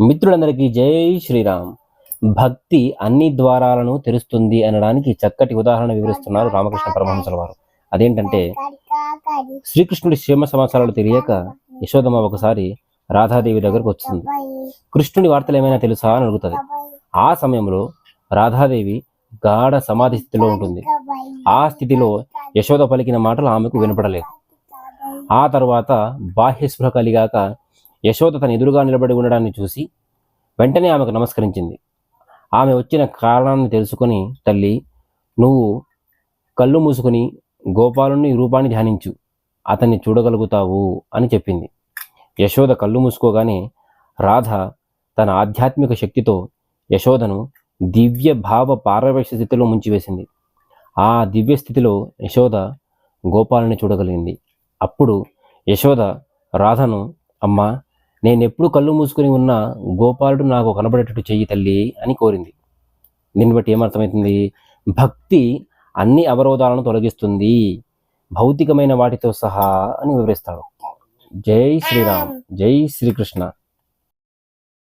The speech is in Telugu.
మిత్రులందరికీ జై శ్రీరామ్. భక్తి అన్ని ద్వారాలను తెరుస్తుంది అనడానికి చక్కటి ఉదాహరణ వివరిస్తున్నారు రామకృష్ణ పరమహంసల వారు. అదేంటంటే శ్రీకృష్ణుడి క్షేమ సమాచారాలు తెలియక యశోదమ్మ ఒకసారి రాధాదేవి దగ్గరకు వస్తుంది కృష్ణుడి వార్తలు ఏమైనా తెలుసా అని అడుగుతుంది. ఆ సమయంలో రాధాదేవి గాఢ సమాధి స్థితిలో ఉంటుంది. ఆ స్థితిలో యశోద పలికిన మాటలు ఆమెకు వినపడలేదు. ఆ తర్వాత బాహ్యస్పృహ కలిగాక యశోద తన ఎదురుగా నిలబడి ఉండడాన్ని చూసి వెంటనే ఆమెకు నమస్కరించింది. ఆమె వచ్చిన కారణాన్ని తెలుసుకొని తల్లి నువ్వు కళ్ళు మూసుకుని గోపాలుని రూపాన్ని ధ్యానించు. అతన్ని చూడగలుగుతావు అని చెప్పింది. యశోద కళ్ళు మూసుకోగానే రాధ తన ఆధ్యాత్మిక శక్తితో యశోదను దివ్య భావ పారవేశ స్థితిలో ముంచివేసింది. ఆ దివ్య స్థితిలో యశోద గోపాలని చూడగలిగింది. అప్పుడు యశోద రాధను అమ్మా నేనెప్పుడు కళ్ళు మూసుకుని ఉన్న గోపాలుడు నాకు కనబడేటట్టు చెయ్యి తల్లి అని కోరింది. దీన్ని బట్టి ఏమర్థమవుతుంది? భక్తి అన్ని అవరోధాలను తొలగిస్తుంది. భౌతికమైన వాటితో సహా అని వివరిస్తాడు. జై శ్రీరామ్. జై శ్రీకృష్ణ.